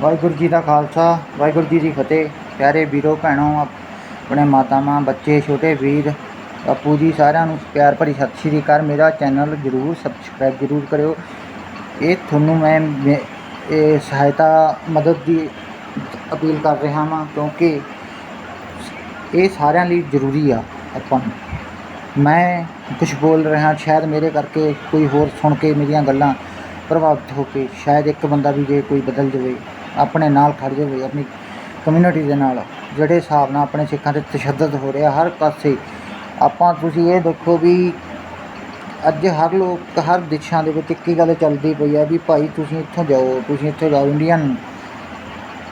ਵਾਹਿਗੁਰੂ ਜੀ ਦਾ ਖਾਲਸਾ, ਵਾਹਿਗੁਰੂ ਜੀ ਦੀ ਫਤਿਹ। ਪਿਆਰੇ ਵੀਰੋ, ਭੈਣੋ ਆਪਣੇ ਮਾਤਾਵਾਂ, ਬੱਚੇ, ਛੋਟੇ ਵੀਰ, ਬਾਪੂ ਜੀ ਸਾਰਿਆਂ ਨੂੰ ਪਿਆਰ ਭਰੀ ਸਤਿ ਸ਼੍ਰੀ ਅਕਾਲ। ਮੇਰਾ ਚੈਨਲ ਜਰੂਰ ਸਬਸਕ੍ਰਾਈਬ ਜਰੂਰ ਕਰਿਓ। ਇਹ ਤੁਹਾਨੂੰ ਮੈਂ ਮੇ- ਇਹ ਸਹਾਇਤਾ, ਮਦਦ ਦੀ ਅਪੀਲ ਕਰ ਰਿਹਾ ਹਾਂ ਕਿਉਂਕਿ ਇਹ ਸਾਰਿਆਂ ਲਈ ਜ਼ਰੂਰੀ ਆ ਆਪਾਂ ਨੂੰ। ਮੈਂ ਕੁਝ ਬੋਲ ਰਿਹਾ, ਸ਼ਾਇਦ ਮੇਰੇ ਕਰਕੇ ਕੋਈ ਹੋਰ ਸੁਣ ਕੇ ਮੇਰੀਆਂ ਗੱਲਾਂ ਪ੍ਰਭਾਵਿਤ ਹੋ ਕੇ, ਸ਼ਾਇਦ ਇੱਕ ਬੰਦਾ ਵੀ ਜੇ ਕੋਈ ਬਦਲ ਜਾਵੇ। ਆਪਣੇ ਨਾਲ ਖੜ ਜਾਵੇ, ਆਪਣੀ ਕਮਿਊਨਿਟੀ ਦੇ ਨਾਲ। ਜਿਹੜੇ ਹਿਸਾਬ ਨਾਲ ਆਪਣੇ ਸਿੱਖਾਂ ਤੇ ਤਸ਼ੱਦਦ ਹੋ ਰਿਹਾ, ਹਰ ਪਾਸੇ। ਆਪਾਂ ਤੁਸੀਂ ਇਹ ਦੇਖੋ ਵੀ ਅੱਜ ਹਰ ਲੋਕ, ਹਰ ਦਿਸ਼ਾ ਦੇ ਵਿੱਚ ਇੱਕ ਹੀ ਗੱਲ ਚੱਲਦੀ ਪਈ ਆ ਵੀ ਭਾਈ ਤੁਸੀਂ ਇੱਥੋਂ ਜਾਓ, ਤੁਸੀਂ ਇੱਥੋਂ ਜਾਓ ਇੰਡੀਅਨ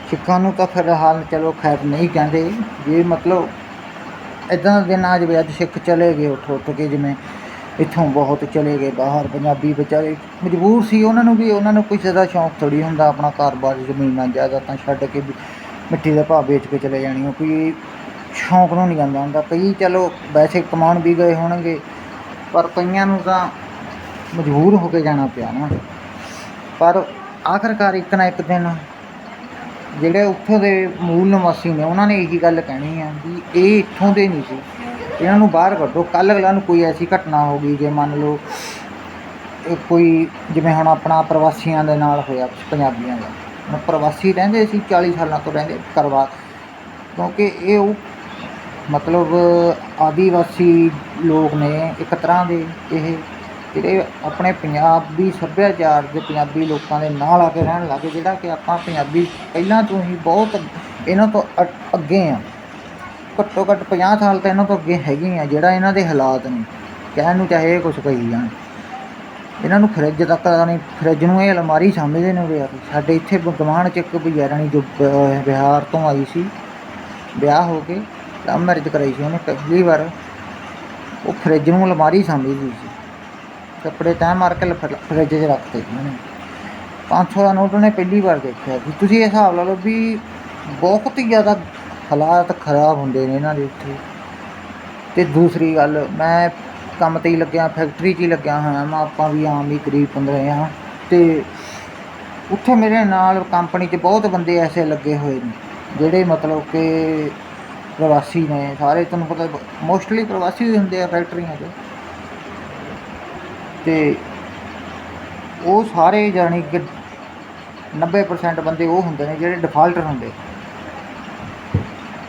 ਸਿੱਖਾਂ ਨੂੰ ਤਾਂ ਫਿਲਹਾਲ ਚਲੋ ਖੈਰ ਨਹੀਂ ਕਹਿੰਦੇ। ਜੇ ਮਤਲਬ ਇਦਾਂ ਦਾ ਦਿਨ ਆ ਜਾਵੇ, ਅੱਜ ਸਿੱਖ ਚਲੇ ਗਏ ਉੱਠ ਉੱਠ ਕੇ ਜਿਵੇਂ ਇੱਥੋਂ ਬਹੁਤ ਚਲੇ ਗਏ, ਬਾਹਰ ਪੰਜਾਬੀ ਵਿਚਾਰੇ ਮਜਬੂਰ ਸੀ ਉਹਨਾਂ ਨੂੰ ਵੀ, ਉਹਨਾਂ ਨੂੰ ਕਿਸੇ ਦਾ ਸ਼ੌਂਕ ਥੋੜੀ ਹੁੰਦਾ ਆਪਣਾ ਘਰ-ਬਾਰ ਜ਼ਮੀਨਾਂ ਜਾਇਦਾਦਾਂ ਛੱਡ ਕੇ ਮਿੱਟੀ ਦਾ ਭਾਅ ਵੇਚ ਕੇ ਚਲੇ ਜਾਣੀ ਉਹ ਕੋਈ ਸ਼ੌਂਕ ਨੂੰ ਨਹੀਂ ਜਾਂਦਾ ਹੁੰਦਾ। ਕਈ ਚਲੋ ਵੈਸੇ ਕਮਾਉਣ ਵੀ ਗਏ ਹੋਣਗੇ, ਪਰ ਕਈਆਂ ਨੂੰ ਤਾਂ ਮਜਬੂਰ ਹੋ ਕੇ ਜਾਣਾ ਪਿਆ ਨਾ। ਪਰ ਆਖਰਕਾਰ ਇੱਕ ਨਾ ਇੱਕ ਦਿਨ ਜਿਹੜੇ ਉੱਥੋਂ ਦੇ ਮੂਲ ਨਿਵਾਸੀ ਨੇ, ਉਹਨਾਂ ਨੇ ਇਹੀ ਗੱਲ ਕਹਿਣੀ ਆ ਵੀ ਇਹ ਇੱਥੋਂ ਦੇ ਨਹੀਂ ਸੀ। ਇਹਨਾਂ ਨੂੰ ਬਾਹਰ ਕੱਢੋ। ਕੱਲ੍ਹ ਅਗਲਾ ਨੂੰ ਕੋਈ ਐਸੀ ਘਟਨਾ ਹੋ ਗਈ ਜੇ ਮੰਨ ਲਓ ਕੋਈ ਜਿਵੇਂ ਹੁਣ ਆਪਣਾ ਪ੍ਰਵਾਸੀਆਂ ਦੇ ਨਾਲ ਹੋਇਆ ਪੰਜਾਬੀਆਂ ਦਾ। ਹੁਣ ਪ੍ਰਵਾਸੀ ਰਹਿੰਦੇ ਸੀ 40 ਸਾਲਾਂ ਤੋਂ ਰਹਿੰਦੇ ਕਰਵਾ। ਕਿਉਂਕਿ ਇਹ ਉਹ ਮਤਲਬ ਆਦੀਵਾਸੀ ਲੋਕ ਨੇ ਇੱਕ ਤਰ੍ਹਾਂ ਦੇ ਇਹ ਜਿਹੜੇ ਆਪਣੇ ਪੰਜਾਬੀ ਸੱਭਿਆਚਾਰ ਦੇ ਪੰਜਾਬੀ ਲੋਕਾਂ ਦੇ ਨਾਲ ਆ ਕੇ ਰਹਿਣ ਲੱਗੇ ਜਿਹੜਾ ਕਿ ਆਪਾਂ ਪੰਜਾਬੀ ਪਹਿਲਾਂ ਤੋਂ ਹੀ ਬਹੁਤ ਇਹਨਾਂ ਤੋਂ ਅੱਗੇ ਆ। ਘੱਟੋ ਘੱਟ 50 ਸਾਲ ਤਾਂ ਇਹਨਾਂ ਤੋਂ ਅੱਗੇ ਹੈਗੇ ਆ, ਜਿਹੜਾ ਇਹਨਾਂ ਦੇ ਹਾਲਾਤ ਨੇ। ਕਹਿਣ ਨੂੰ ਚਾਹੇ ਇਹ ਕੁਝ ਕਹੀ ਜਾਣ। ਇਹਨਾਂ ਨੂੰ ਫਰਿੱਜ ਤੱਕ ਦਾ ਨਹੀਂ ਫਰਿੱਜ ਨੂੰ ਇਹ ਅਲਮਾਰੀ ਸਮਝਦੇ ਨੇ ਉਰੇ ਆ ਸਾਡੇ ਇੱਥੇ ਗਵਾਂਢ ਚ ਇੱਕ ਭਈਆ ਰਾਣੀ ਜੋ ਬਿਹਾਰ ਤੋਂ ਆਈ ਸੀ, ਵਿਆਹ ਹੋ ਕੇ, ਲਵ ਮੈਰਿਜ ਕਰਾਈ ਸੀ ਉਹਨੇ ਪਹਿਲੀ ਵਾਰ। ਉਹ ਫਰਿੱਜ ਨੂੰ ਅਲਮਾਰੀ ਸਮਝਦੀ ਸੀ। ਕੱਪੜੇ ਤੈਅ ਮਾਰ ਕੇ ਫਰਿੱਜ 'ਚ ਰੱਖਦੇ ਸੀ ਉਹਨੇ। 500 ਦਾ ਨੋਟ ਉਹਨੇ ਪਹਿਲੀ ਵਾਰ ਦੇਖਿਆ ਸੀ। ਤੁਸੀਂ ਇਹ ਹਿਸਾਬ ਲਾ ਲਓ ਵੀ ਬਹੁਤ ਹੀ ਜ਼ਿਆਦਾ ਹਾਲਾਤ ਖਰਾਬ ਹੁੰਦੇ ਨੇ ਇਹਨਾਂ ਦੇ ਉੱਥੇ ਤੇ ਦੂਸਰੀ ਗੱਲ, ਮੈਂ ਕੰਮ ਤੇ ਹੀ ਲੱਗਿਆ ਫੈਕਟਰੀ 'ਚ ਹੀ ਲੱਗਿਆ ਹੋਇਆ ਮੈਂ ਆਪਾਂ ਵੀ ਆਮ ਹੀ ਕਰੀਬ 15 ਆ ਤੇ ਉੱਥੇ ਮੇਰੇ ਨਾਲ ਕੰਪਨੀ 'ਚ ਬਹੁਤ ਬੰਦੇ ਐਸੇ ਲੱਗੇ ਹੋਏ ਨੇ, ਜਿਹੜੇ ਮਤਲਬ ਕਿ ਪ੍ਰਵਾਸੀ ਨੇ, ਸਾਰੇ ਤੁਹਾਨੂੰ ਪਤਾ ਮੋਸਟਲੀ ਪ੍ਰਵਾਸੀ ਹੀ ਹੁੰਦੇ ਆ ਫੈਕਟਰੀਆਂ 'ਚ। ਤੇ ਉਹ ਸਾਰੇ ਜਾਣੀ ਕਿ 90% ਬੰਦੇ ਉਹ ਹੁੰਦੇ ਨੇ ਜਿਹੜੇ ਡਿਫਾਲਟਰ ਹੁੰਦੇ।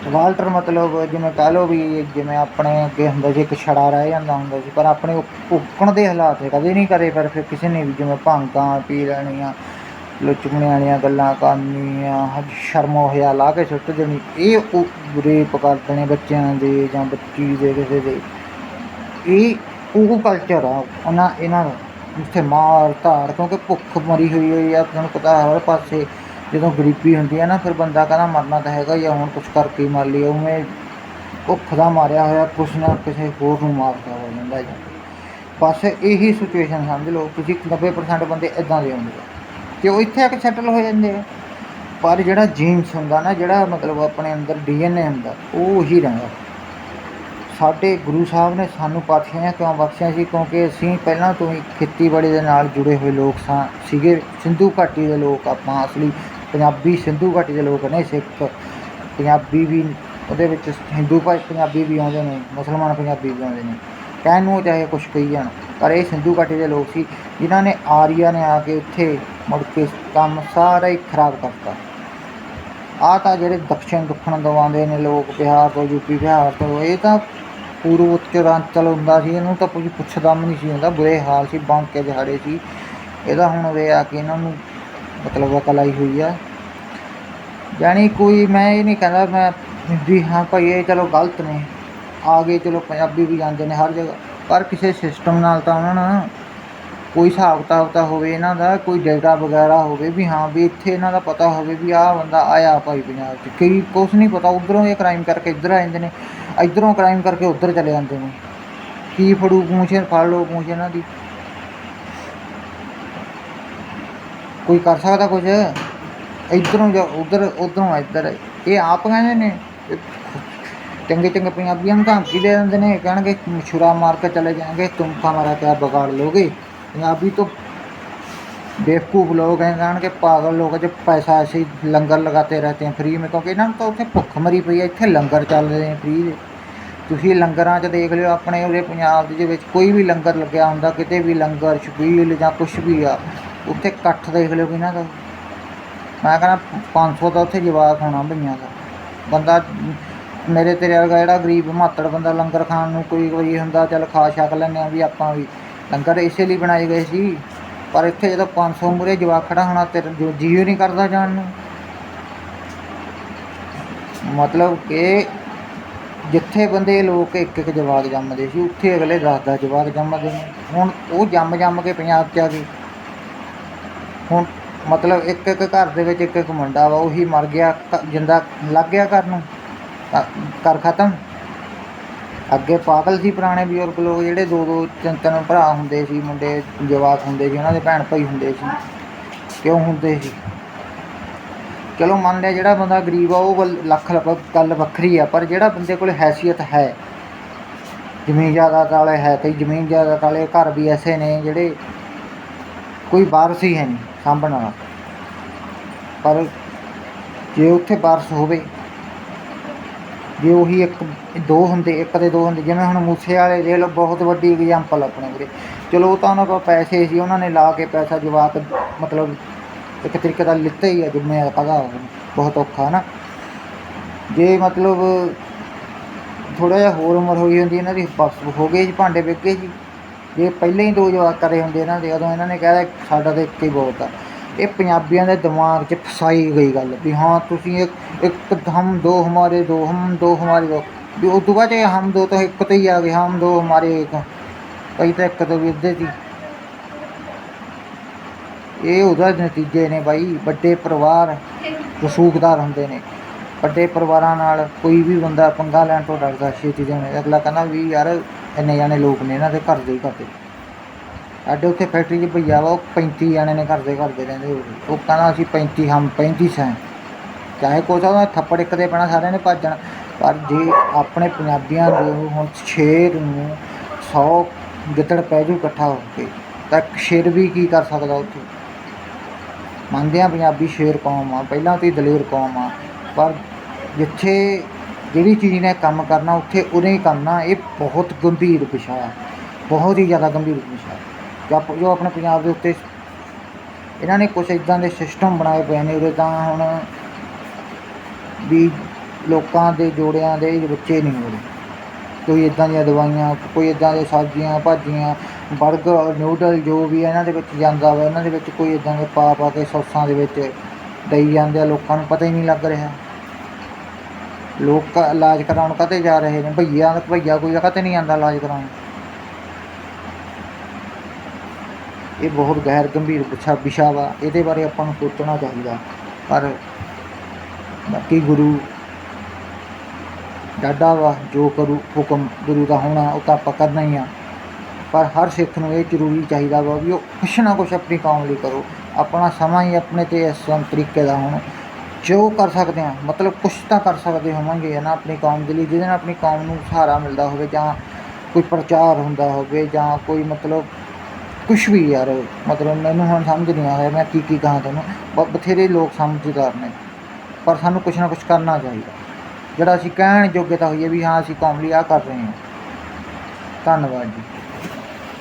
ਵਾਲਟਰ ਮਤਲਬ ਜਿਵੇਂ ਕਹਿ ਲਓ ਵੀ ਜਿਵੇਂ ਆਪਣੇ ਅੱਗੇ ਹੁੰਦਾ ਸੀ ਇੱਕ ਛੜਾ ਰਹਿ ਜਾਂਦਾ ਹੁੰਦਾ ਸੀ, ਪਰ ਆਪਣੇ ਉਹ ਉੱਕਣ ਦੇ ਹਾਲਾਤ ਕਦੇ ਨਹੀਂ ਕਰੇ, ਪਰ ਫਿਰ ਕਿਸੇ ਨੇ ਵੀ ਜਿਵੇਂ ਭਾਂਗਾਂ ਪੀ ਲੈਣੀਆਂ ਲੁਚਕਣੇ ਵਾਲੀਆਂ ਗੱਲਾਂ ਕਰਨੀਆਂ ਹਜ ਸ਼ਰਮੋ ਹੋਇਆ ਲਾ ਕੇ ਸੁੱਟ ਦੇਣੀ, ਇਹ ਰੇਪ ਕਰ ਦੇਣੇ ਬੱਚਿਆਂ ਦੇ ਜਾਂ ਬੱਚੀ ਦੇ ਕਿਸੇ ਦੇ। ਇਹ ਉਹ ਕਲਚਰ ਆ, ਉਹਨਾਂ, ਇਹਨਾਂ ਦਾ ਜਿੱਥੇ ਮਾਰ ਧਾੜ ਕਿਉਂਕਿ ਭੁੱਖ ਮਰੀ ਹੋਈ ਹੋਈ ਆ, ਤੁਹਾਨੂੰ ਪਤਾ ਹਰ ਪਾਸੇ ਜਦੋਂ ਗਰੀਬੀ ਹੁੰਦੀ ਹੈ ਨਾ, ਫਿਰ ਬੰਦਾ ਕਹਿੰਦਾ ਮਰਨਾ ਤਾਂ ਹੈਗਾ ਜਾਂ ਹੁਣ ਕੁਝ ਕਰਕੇ ਹੀ ਮਰ ਲਈਏ। ਉਵੇਂ ਭੁੱਖ ਦਾ ਮਾਰਿਆ ਹੋਇਆ, ਕੁਛ ਨਾ ਕਿਸੇ ਹੋਰ ਨੂੰ ਮਾਰਦਾ ਹੋ ਜਾਂਦਾ ਜਾਂ ਬਸ ਇਹੀ ਸਿਚੁਏਸ਼ਨ ਸਮਝ ਲਓ, ਤੁਸੀਂ 90% ਬੰਦੇ ਇਦਾਂ ਦੇ ਹੁੰਦੇ ਆ। ਤੇ ਉਹ ਇੱਥੇ ਆ ਕੇ ਸੈਟਲ ਹੋ ਜਾਂਦੇ ਆ। ਪਰ ਜਿਹੜਾ ਜੀਨਸ ਹੁੰਦਾ ਨਾ, ਜਿਹੜਾ ਮਤਲਬ ਆਪਣੇ ਅੰਦਰ ਡੀਐਨਏ ਹੁੰਦਾ, ਉਹ ਹੀ ਰਹਿੰਦਾ। ਸਾਡੇ ਗੁਰੂ ਸਾਹਿਬ ਨੇ ਸਾਨੂੰ ਪਾਤਸ਼ਾਹੀਆਂ ਕਿਉਂ ਬਖਸ਼ਿਆ ਸੀ? ਕਿਉਂਕਿ ਅਸੀਂ ਪਹਿਲਾਂ ਤੋਂ ਹੀ ਖੇਤੀਬਾੜੀ ਦੇ ਨਾਲ ਜੁੜੇ ਹੋਏ ਲੋਕ ਸਾਂ, ਸੀਗੇ, ਸਿੰਧੂ ਘਾਟੀ ਦੇ ਲੋਕ ਆਪਾਂ, ਅਸਲੀ ਪੰਜਾਬੀ ਸਿੰਧੂ ਘਾਟੀ ਦੇ ਲੋਕ ਨੇ ਸਿੱਖ, ਪੰਜਾਬੀ ਵੀ ਉਹਦੇ ਵਿੱਚ ਹਿੰਦੂ ਭਾਈ ਪੰਜਾਬੀ ਵੀ ਆਉਂਦੇ ਨੇ, ਮੁਸਲਮਾਨ ਪੰਜਾਬੀ ਵੀ ਆਉਂਦੇ ਨੇ। ਕਹਿਣ ਨੂੰ ਚਾਹੇ ਕੁਛ ਕਹੀ ਜਾਣ, ਪਰ ਇਹ ਸਿੰਧੂ ਘਾਟੀ ਦੇ ਲੋਕ ਸੀ, ਜਿਨ੍ਹਾਂ ਨੇ ਆਰੀਆ ਨੇ ਆ ਕੇ ਉੱਥੇ ਮੁੜ ਕੇ ਕੰਮ ਸਾਰਾ ਹੀ ਖਰਾਬ ਕਰਤਾ। ਆ ਤਾਂ ਜਿਹੜੇ ਦક્ષਿਣ ਦੁੱਖਣ ਦਵਾਉਂਦੇ ਨੇ ਲੋਕ, ਬਿਹਾਰ ਤੋਂ ਯੂਪੀ ਬਿਹਾਰ ਤੋਂ, ਇਹ ਤਾਂ ਪੂਰਵ ਉੱਤਰਾਂਚਲ ਹੁੰਦਾ ਸੀ, ਇਹਨੂੰ ਤਾਂ ਕੁਝ ਪੁੱਛਦਾ ਵੀ ਨਹੀਂ ਸੀ ਹੁੰਦਾ, ਬੁਰੇ ਹਾਲ ਸੀ ਬਾਂਕੇ ਦਿਹਾੜੇ ਸੀ। ਇਹਦਾ ਹੁਣ ਉਰੇ ਆ ਕੇ ਇਹਨਾਂ ਨੂੰ ਮਤਲਬ ਅਕਲ ਆਈ ਹੋਈ ਆ ਜਾਣੀ ਕੋਈ ਮੈਂ ਇਹ ਨਹੀਂ ਕਹਿੰਦਾ ਮੈਂ ਵੀ ਹਾਂ ਭਾਈ ਇਹ ਚਲੋ ਗਲਤ ਨੇ ਆ ਗਏ ਚਲੋ ਪੰਜਾਬੀ ਵੀ ਜਾਂਦੇ ਨੇ ਹਰ ਜਗ੍ਹਾ ਪਰ ਕਿਸੇ ਸਿਸਟਮ ਨਾਲ ਤਾਂ ਉਹਨਾਂ ਨਾਲ ਕੋਈ ਹਿਸਾਬ ਕਿਤਾਬ ਤਾਂ ਹੋਵੇ ਇਹਨਾਂ ਦਾ ਕੋਈ ਡੇਟਾ ਵਗੈਰਾ ਹੋਵੇ ਵੀ ਹਾਂ ਵੀ ਇੱਥੇ ਇਹਨਾਂ ਦਾ ਪਤਾ ਹੋਵੇ ਵੀ ਆਹ ਬੰਦਾ ਆਇਆ ਭਾਈ ਪੰਜਾਬ 'ਚ ਕਈ ਕੁਛ ਨਹੀਂ ਪਤਾ ਉਧਰੋਂ ਇਹ ਕ੍ਰਾਈਮ ਕਰਕੇ ਇੱਧਰ ਆ ਜਾਂਦੇ ਨੇ ਇੱਧਰੋਂ ਕ੍ਰਾਈਮ ਕਰਕੇ ਉੱਧਰ ਚਲੇ ਜਾਂਦੇ ਨੇ ਕੀ ਫੜੂ ਪੂੰਛ ਫੜ ਲਓ ਪੂੰਛ ਇਹਨਾਂ ਦੀ ਕੋਈ ਕਰ ਸਕਦਾ ਕੁਝ ਇੱਧਰੋਂ ਜਾਂ ਉਧਰ ਉਧਰੋਂ ਇੱਧਰ ਇਹ ਆਪ ਕਹਿੰਦੇ ਨੇ ਇਹ ਚੰਗੇ ਚੰਗੇ ਪੰਜਾਬੀਆਂ ਨੂੰ ਧਮਕੀ ਦੇ ਦਿੰਦੇ ਨੇ ਕਹਿਣਗੇ ਛੁਰਾ ਮਾਰ ਕੇ ਚਲੇ ਜਾਣਗੇ ਤੁਮ ਹਮਾਰਾ ਕਿਆ ਬਗਾੜ ਲੋਗੇ ਪੰਜਾਬੀ ਤੋਂ बेवकूफ़ लोग हैं जान के पागल लोग हैं जो पैसा ऐसे ही लंगर लगाते रहते हैं फ्री में क्योंकि ਇਹਨਾਂ ਨੂੰ ਤਾਂ ਉੱਥੇ ਭੁੱਖ ਮਰੀ ਪਈ ਹੈ ਇੱਥੇ ਲੰਗਰ ਚੱਲ ਰਹੇ ਨੇ ਫ੍ਰੀ ਦੇ ਤੁਸੀਂ ਲੰਗਰਾਂ 'ਚ ਦੇਖ ਲਿਓ ਆਪਣੇ ਉਰੇ ਪੰਜਾਬ ਦੇ ਵਿੱਚ ਕੋਈ ਵੀ ਲੰਗਰ ਲੱਗਿਆ ਹੁੰਦਾ ਕਿਤੇ ਵੀ ਲੰਗਰ ਛਬੀਲ ਜਾਂ ਕੁਛ ਵੀ ਆ ਉੱਥੇ ਇਕੱਠ ਦੇਖ ਲਿਓ ਕਿਹਨਾਂ ਦਾ। ਮੈਂ ਕਹਿੰਦਾ 500 ਦਾ ਉੱਥੇ ਜਵਾਕ ਹੋਣਾ ਭਈਆਂ ਦਾ। ਬੰਦਾ, ਮੇਰੇ ਤੇਰੇ ਵਰਗਾ ਜਿਹੜਾ ਗਰੀਬ ਮਾਤੜ ਬੰਦਾ ਲੰਗਰ ਖਾਣ ਨੂੰ ਕੋਈ ਕੋਈ ਹੁੰਦਾ, ਚੱਲ ਖਾ ਛਕ ਲੈਂਦੇ ਆ ਵੀ ਆਪਾਂ ਵੀ। ਲੰਗਰ ਇਸੇ ਲਈ ਬਣਾਏ ਗਏ ਸੀ। ਪਰ ਇੱਥੇ ਜਦੋਂ 500 ਮੂਰੇ ਜਵਾਕ ਖੜਾ ਹੋਣਾ, ਤੇ ਜੋ ਜੀਓ ਨਹੀਂ ਕਰਦਾ ਜਾਣ ਨੂੰ। ਮਤਲਬ ਕਿ ਜਿੱਥੇ ਬੰਦੇ ਲੋਕ ਇੱਕ ਇੱਕ ਜਵਾਕ ਜੰਮਦੇ ਸੀ, ਉੱਥੇ ਅਗਲੇ 10 10 ਜਵਾਕ ਜੰਮਦੇ ਨੇ। ਹੁਣ ਉਹ ਜੰਮ ਜੰਮ ਕੇ ਪੰਜਾਬ 'ਚ ਆ ਗਏ। ਹੁਣ ਮਤਲਬ ਇੱਕ ਇੱਕ ਘਰ ਦੇ ਵਿੱਚ ਇੱਕ ਇੱਕ ਮੁੰਡਾ ਵਾ, ਉਹੀ ਮਰ ਗਿਆ ਜਿੰਦਾ ਲੱਗ ਗਿਆ ਘਰ ਨੂੰ। ਤਾਂ ਘਰ ਖਤਮ। ਅੱਗੇ ਪਾਗਲ ਸੀ ਪੁਰਾਣੇ ਬਜ਼ੁਰਗ ਲੋਕ, ਜਿਹੜੇ ਦੋ ਦੋ, ਤਿੰਨ ਤਿੰਨ ਭਰਾ ਹੁੰਦੇ ਸੀ, ਮੁੰਡੇ ਜਵਾਕ ਹੁੰਦੇ ਸੀ, ਉਹਨਾਂ ਦੇ ਭੈਣ ਭਾਈ ਹੁੰਦੇ ਸੀ। ਕਿਉਂ ਹੁੰਦੇ ਸੀ? ਚਲੋ ਮੰਨ ਲਿਆ ਜਿਹੜਾ ਬੰਦਾ ਗਰੀਬ ਆ, ਉਹ ਵੱਲ- ਲੱਖ ਲੱਖ ਗੱਲ ਵੱਖਰੀ ਆ, ਪਰ ਜਿਹੜਾ ਬੰਦੇ ਕੋਲ ਹੈਸੀਅਤ ਹੈ, ਜ਼ਮੀਨ ਜਾਇਦਾਦ ਵਾਲੇ ਹੈ ਕਈ ਜ਼ਮੀਨ ਜਾਇਦਾਦ ਵਾਲੇ ਘਰ ਵੀ ਐਸੇ ਨੇ, ਜਿਹੜੇ ਕੋਈ ਵਾਰਸ ਹੀ ਹੈ ਨਹੀਂ। ਸਾਂਭਣ। ਵਾਲਾ ਪਰ ਜੇ ਉੱਥੇ ਵਾਰਸ ਹੋਵੇ, ਜੇ ਉਹੀ ਇੱਕ, ਦੋ ਹੁੰਦੇ, ਇੱਕ ਦੇ ਦੋ ਹੁੰਦੇ, ਜਿਵੇਂ ਹੁਣ ਮੂਸੇ ਵਾਲੇ ਦੇਖ ਲਓ, ਬਹੁਤ ਵੱਡੀ ਐਗਜ਼ਾਮਪਲ ਆਪਣੇ ਵੀਰੇ। ਚਲੋ ਉਹ ਤਾਂ ਉਹਨਾਂ ਕੋਲ ਪੈਸੇ ਸੀ, ਉਹਨਾਂ ਨੇ ਲਾ ਕੇ ਪੈਸਾ ਜਵਾਕ ਮਤਲਬ ਇੱਕ ਤਰੀਕੇ ਦਾ ਲਿੱਤਾ ਹੀ ਹੈ ਜਿਵੇਂ ਪਗਾ ਬਹੁਤ ਔਖਾ ਨਾ ਜੇ ਮਤਲਬ ਥੋੜਾ ਜਿਹਾ ਹੋਰ ਉਮਰ ਹੋਈ ਹੁੰਦੀ, ਇਹਨਾਂ ਦੀ ਬਸ ਹੋ ਗਏ ਜੀ, ਭਾਂਡੇ ਵਿਕੇ ਜੀ। ਜੇ ਪਹਿਲਾਂ ਹੀ ਦੋ ਜਵਾਕ ਕਰੇ ਹੁੰਦੇ ਇਹਨਾਂ ਦੇ ਉਦੋਂ ਇਹਨਾਂ ਨੇ ਕਹਿਆ ਸਾਡਾ ਤਾਂ ਇੱਕ ਹੀ ਬਹੁਤ ਆ। ਇਹ ਪੰਜਾਬੀਆਂ ਦੇ ਦਿਮਾਗ 'ਚ ਫਸਾਈ ਗਈ ਗੱਲ ਵੀ ਹਾਂ, ਤੁਸੀਂ ਇੱਕ ਇੱਕ ਹਮ ਦੋ ਹਮਾਰੇ ਦੋ, ਹਮ ਦੋ ਹਮਾਰੇ ਦੋ। ਵੀ ਉਸ ਤੋਂ ਬਾਅਦ ਇਹ ਹਮ ਦੋ ਤਾਂ ਇੱਕ ਤੇ ਹੀ ਆ ਗਏ, ਹਮ ਦੋ ਹਮਾਰੇ ਇੱਕ। ਕਈ ਤਾਂ ਇੱਕ ਤੋਂ ਵੀ ਅੱਧੇ ਸੀ। ਇਹ ਉਹਦਾ ਨਤੀਜੇ ਨੇ ਬਾਈ, ਵੱਡੇ ਪਰਿਵਾਰ ਰਸੂਖਦਾਰ ਹੁੰਦੇ ਨੇ। ਵੱਡੇ ਪਰਿਵਾਰਾਂ ਨਾਲ ਕੋਈ ਵੀ ਬੰਦਾ ਪੰਗਾ ਲੈਣ ਤੋਂ ਡਰਦਾ, ਛੇਤੀ ਦੇ ਅਗਲਾ ਕਹਿੰਦਾ ਵੀ ਯਾਰ ਇੰਨੇ ਜਾਣੇ ਲੋਕ ਨੇ ਇਹਨਾਂ ਦੇ ਘਰ ਦੇ ਹੀ ਕਰਦੇ ਸਾਡੇ ਉੱਥੇ ਫੈਕਟਰੀ 'ਚ ਭਈਆ ਵਾ, ਉਹ 35 ਜਾਣੇ ਨੇ ਘਰ ਦੇ ਕਰਦੇ ਰਹਿੰਦੇ ਹੋਏ ਉਹ ਕਹਿੰਦਾ ਅਸੀਂ 35 ਹਮ 35 ਸੈਂ। ਚਾਹੇ ਕੁਛ ਉਹਦਾ ਥੱਪੜ ਇੱਕ ਦੇ ਪੈਣਾ, ਸਾਰਿਆਂ ਨੇ ਭੱਜਣਾ ਪਰ ਜੇ ਆਪਣੇ ਪੰਜਾਬੀਆਂ ਦੇ ਹੁਣ ਸ਼ੇਰ ਨੂੰ 100 ਗਿੱਦੜ ਪੈ ਜੂ ਇਕੱਠਾ ਹੋ ਕੇ, ਤਾਂ ਇੱਕ ਸ਼ੇਰ ਵੀ ਕੀ ਕਰ ਸਕਦਾ ਉੱਥੇ? ਮੰਨਦੇ ਆ ਪੰਜਾਬੀ ਸ਼ੇਰ ਕੌਮ ਆ, ਪਹਿਲਾਂ ਤੋਂ ਹੀ ਦਲੇਰ ਕੌਮ ਆ। ਪਰ ਜਿੱਥੇ ਜਿਹੜੀ ਚੀਜ਼ ਨੇ ਕੰਮ ਕਰਨਾ, ਉੱਥੇ ਉਹਨੇ ਹੀ ਕਰਨਾ, ਇਹ ਬਹੁਤ ਗੰਭੀਰ ਵਿਸ਼ਾ ਹੈ। ਬਹੁਤ ਹੀ ਜ਼ਿਆਦਾ ਗੰਭੀਰ ਵਿਸ਼ਾ ਹੈ। ਜੋ ਜੋ ਆਪਣੇ ਪੰਜਾਬ ਦੇ ਉੱਤੇ ਇਹਨਾਂ ਨੇ ਕੁਝ ਇਦਾਂ ਦੇ ਸਿਸਟਮ ਬਣਾਏ ਪਏ ਨੇ ਉਰੇ ਤਾਂ ਹੁਣ ਵੀ ਲੋਕਾਂ ਦੇ ਜੋੜਿਆਂ ਦੇ ਬੱਚੇ ਨਹੀਂ ਹੋ ਰਹੇ ਕੋਈ ਇਦਾਂ ਦੀਆਂ ਦਵਾਈਆਂ, ਕੋਈ ਇਦਾਂ ਦੇ ਸਬਜ਼ੀਆਂ, ਭਾਜੀਆਂ 버ਗਰ ਨੂਡਲ ਜੋ ਵੀ ਇਹਨਾਂ ਦੇ ਵਿੱਚ ਜਾਂਦਾ ਵਾ, ਇਹਨਾਂ ਦੇ ਵਿੱਚ ਕੋਈ ਇਦਾਂ ਦੇ ਪਾ ਪਾ ਕੇ ਸੌਸਾਂ ਦੇ ਵਿੱਚ ਦਈ ਜਾਂਦੇ ਆ, ਲੋਕਾਂ ਨੂੰ ਪਤਾ ਹੀ ਨਹੀਂ ਲੱਗ ਰਿਹਾ। ਲੋਕ ਇਲਾਜ ਕਰਾਉਣ ਕਦੇ ਜਾ ਰਹੇ ਨੇ? ਭਈਆ ਭਈਆ ਕੋਈ ਕਦੇ ਨਹੀਂ ਆਂਦਾ ਇਲਾਜ ਕਰਾਉਣ। ਇਹ ਬਹੁਤ ਗੈਰ ਗੰਭੀਰ ਵਿਸ਼ਾ ਵਿਸ਼ਾ ਵਾ ਇਹਦੇ ਬਾਰੇ ਆਪਾਂ ਨੂੰ ਸੋਚਣਾ ਚਾਹੀਦਾ। ਪਰ ਬਾਕੀ ਗੁਰੂ ਡਾਡਾ ਵਾ, ਜੋ ਕਰੂ, ਹੁਕਮ ਗੁਰੂ ਦਾ ਹੋਣਾ, ਉਹ ਤਾਂ ਆਪਾਂ ਕਰਨਾ ਹੀ ਆ। ਪਰ ਹਰ ਸਿੱਖ ਨੂੰ ਇਹ ਜ਼ਰੂਰੀ ਚਾਹੀਦਾ ਵਾ ਵੀ ਉਹ ਕੁਛ ਨਾ ਕੁਛ ਆਪਣੀ ਕੌਮ ਲਈ ਕਰੋ। ਆਪਣਾ ਸਮਾਂ ਹੀ ਆਪਣੇ ਤੇ ਇਸ ਤਰੀਕੇ ਦਾ ਹੁਣ। ਜੋ ਕਰ ਸਕਦੇ ਹਾਂ, ਮਤਲਬ ਕੁਛ ਤਾਂ ਕਰ ਸਕਦੇ ਹੋਵਾਂਗੇ, ਹੈ ਨਾ, ਆਪਣੀ ਕੌਮ ਦੇ ਲਈ, ਜਿਹਦੇ ਨਾਲ ਆਪਣੀ ਕੌਮ ਨੂੰ ਸਹਾਰਾ ਮਿਲਦਾ ਹੋਵੇ ਜਾਂ ਕੋਈ ਪ੍ਰਚਾਰ ਹੁੰਦਾ ਹੋਵੇ ਜਾਂ ਕੋਈ ਮਤਲਬ ਕੁਛ ਵੀ ਯਾਰ, ਮਤਲਬ ਮੈਨੂੰ ਹੁਣ ਸਮਝ ਨਹੀਂ ਆਇਆ ਮੈਂ ਕੀ ਕੀ ਕਹਾਂ ਤੁਹਾਨੂੰ ਬ- ਬਥੇਰੇ ਲੋਕ ਸਮਝਦਾਰ ਨੇ, ਪਰ ਸਾਨੂੰ ਕੁਛ ਨਾ ਕੁਛ ਕਰਨਾ ਚਾਹੀਦਾ। ਜਿਹੜਾ ਅਸੀਂ ਕਹਿਣ ਯੋਗਤਾ ਹੋਈਏ ਵੀ ਹਾਂ, ਅਸੀਂ ਕੌਮ ਲਈ ਆਹ ਕਰ ਰਹੇ ਹਾਂ। ਧੰਨਵਾਦ ਜੀ।